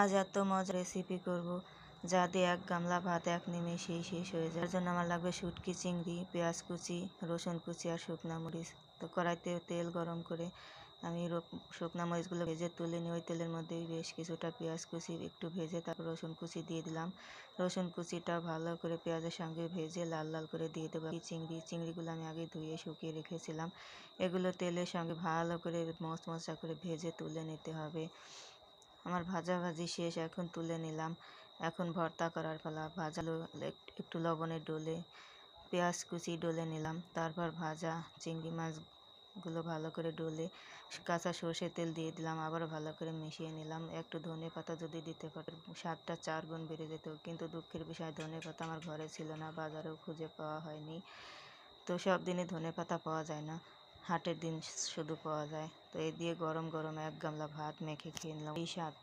আজ এত মজার রেসিপি করব, যা দিয়ে এক গামলা ভাত এক নিমেষেই শেষ হয়ে যায়। জন্য আমার লাগবে শুটকি, চিংড়ি, পেঁয়াজ কুচি, রসুন কুচি আর শুকনা মরিচ। তো কড়াইতে তেল গরম করে আমি শুকনা মরিচগুলো ভেজে তুলে নিয়ে ওই তেলের মধ্যে বেশ কিছুটা পেঁয়াজ কুচি, একটু ভেজে তারপর রসুন কুচি দিয়ে দিলাম। রসুন কুচিটা ভালো করে পেঁয়াজের সঙ্গে ভেজে লাল লাল করে দিয়ে দেবো। চিংড়ি, চিংড়িগুলো আমি আগে ধুয়ে শুকিয়ে রেখেছিলাম। এগুলো তেলের সঙ্গে ভালো করে মশমশা করে ভেজে তুলে নিতে হবে। আমার ভাজা ভাজি শেষ, এখন তুলে নিলাম। এখন ভর্তা করার পালা। এক- একটু লবণের ডোলে, পেঁয়াজ কুচি ডলে নিলাম। তারপর ভাজা চিংড়ি মাছগুলো ভালো করে ডলে, কাঁচা সর্ষের তেল দিয়ে দিলাম আবার ভালো করে মিশিয়ে নিলাম। একটু ধনে পাতা যদি দিতে পারতাম স্বাদটা চার গুণ বেড়ে যেত। কিন্তু দুঃখের বিষয়, ধনে পাতা আমার ঘরে ছিল না, বাজারেও খুঁজে পাওয়া হয়নি। তো সব দিনে ধনে পাতা পাওয়া যায় না। হাটের দিন শুধু পাওয়া যায়। তো এই দিয়ে গরম গরম এক গামলা ভাত মেখে খেয়ে নিলাম। এই স্বাদ।